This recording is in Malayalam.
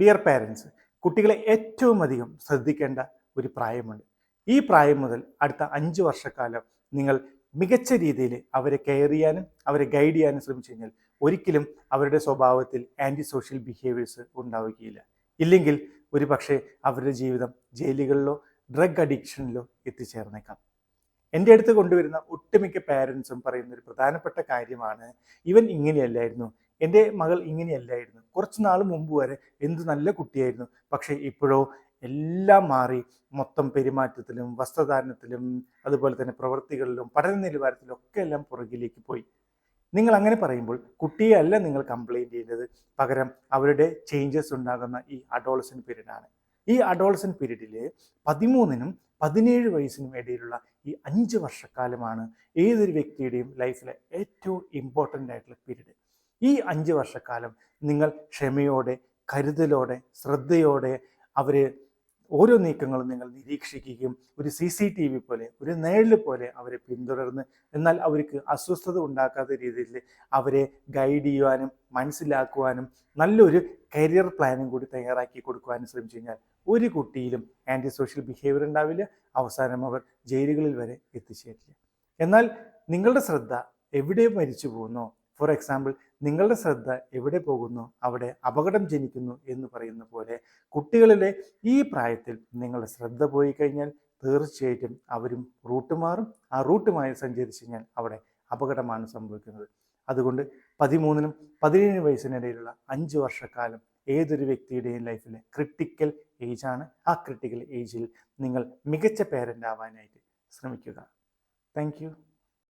ഡിയർ പാരൻസ് കുട്ടികളെ ഏറ്റവും അധികം ശ്രദ്ധിക്കേണ്ട ഒരു പ്രായമുണ്ട്. ഈ പ്രായം മുതൽ അടുത്ത അഞ്ച് വർഷക്കാലം നിങ്ങൾ മികച്ച രീതിയിൽ അവരെ കെയർ ചെയ്യാനും അവരെ ഗൈഡ് ചെയ്യാനും ശ്രമിച്ചു കഴിഞ്ഞാൽ ഒരിക്കലും അവരുടെ സ്വഭാവത്തിൽ ആന്റി സോഷ്യൽ ബിഹേവിയേഴ്സ് ഉണ്ടാവുകയില്ല. ഇല്ലെങ്കിൽ ഒരു പക്ഷേ അവരുടെ ജീവിതം ജയിലുകളിലോ ഡ്രഗ് അഡിക്ഷനിലോ എത്തിച്ചേർന്നേക്കാം. എന്റെ അടുത്ത് കൊണ്ടുവരുന്ന ഒട്ടുമിക്ക പാരൻസും പറയുന്ന ഒരു പ്രധാനപ്പെട്ട കാര്യമാണ് ഇവൻ ഇങ്ങനെയല്ലായിരുന്നു. എന്റെ മകൾ ഇങ്ങനെയല്ലായിരുന്നു. കുറച്ച് നാൾ മുമ്പ് വരെ എന്ത് നല്ല കുട്ടിയായിരുന്നു. പക്ഷേ ഇപ്പോഴോ എല്ലാം മാറി. മൊത്തം പെരുമാറ്റത്തിലും വസ്ത്രധാരണത്തിലും അതുപോലെ തന്നെ പ്രവൃത്തികളിലും പഠന നിലവാരത്തിലും ഒക്കെ എല്ലാം പുറകിലേക്ക് പോയി. നിങ്ങൾ അങ്ങനെ പറയുമ്പോൾ കുട്ടിയെ അല്ല നിങ്ങൾ കംപ്ലൈന്റ് ചെയ്യുന്നത്. പകരം അവരുടെ ചേഞ്ചസ് ഉണ്ടാകുന്ന ഈ അഡോളസൻ പീരീഡാണ് ഈ അഡോളസൻ പീരീഡിൽ പതിമൂന്നിനും പതിനേഴ് വയസ്സിനും ഇടയിലുള്ള ഈ അഞ്ച് വർഷക്കാലമാണ് ഏതൊരു വ്യക്തിയുടെയും ലൈഫിലെ ഏറ്റവും ഇമ്പോർട്ടന്റ് ആയിട്ടുള്ള പീരീഡ് ഈ അഞ്ച് വർഷക്കാലം നിങ്ങൾ ക്ഷമയോടെ കരുതലോടെ ശ്രദ്ധയോടെ അവരെ ഓരോ നീക്കങ്ങളും നിങ്ങൾ നിരീക്ഷിക്കുകയും ഒരു സി സി ടി വി പോലെ ഒരു നേഴൽ പോലെ അവരെ പിന്തുടർന്ന് എന്നാൽ അവർക്ക് അസ്വസ്ഥത ഉണ്ടാക്കാത്ത രീതിയിൽ അവരെ ഗൈഡ് ചെയ്യുവാനും മനസ്സിലാക്കുവാനും നല്ലൊരു കരിയർ പ്ലാനും കൂടി തയ്യാറാക്കി കൊടുക്കുവാനും ശ്രമിച്ചു കഴിഞ്ഞാൽ ഒരു കുട്ടിയിലും ആന്റി സോഷ്യൽ ബിഹേവിയർ ഉണ്ടാവില്ല. അവസാനം അവർ ജയിലുകളിൽ വരെ എത്തിച്ചേരില്ല. എന്നാൽ നിങ്ങളുടെ ശ്രദ്ധ എവിടെ മരിച്ചു പോകുന്നോ? ഫോർ എക്സാമ്പിൾ നിങ്ങളുടെ ശ്രദ്ധ എവിടെ പോകുന്നു? അവിടെ അപകടം ജനിക്കുന്നു എന്ന് പറയുന്ന പോലെ കുട്ടികളിലെ ഈ പ്രായത്തിൽ നിങ്ങളുടെ ശ്രദ്ധ പോയി കഴിഞ്ഞാൽ തീർച്ചയായിട്ടും അവരും റൂട്ട് മാറും. ആ റൂട്ടുമായി സഞ്ചരിച്ചു കഴിഞ്ഞാൽ അവിടെ അപകടമാണ് സംഭവിക്കുന്നത്. അതുകൊണ്ട് പതിമൂന്നിനും പതിനേഴ് വയസ്സിനിടയിലുള്ള അഞ്ച് വർഷക്കാലം ഏതൊരു വ്യക്തിയുടെയും ലൈഫിലെ ക്രിട്ടിക്കൽ ഏജാണ് ആ ക്രിട്ടിക്കൽ ഏജിൽ നിങ്ങൾ മികച്ച പേരന്റ് ആവാനായിട്ട് ശ്രമിക്കുക. താങ്ക്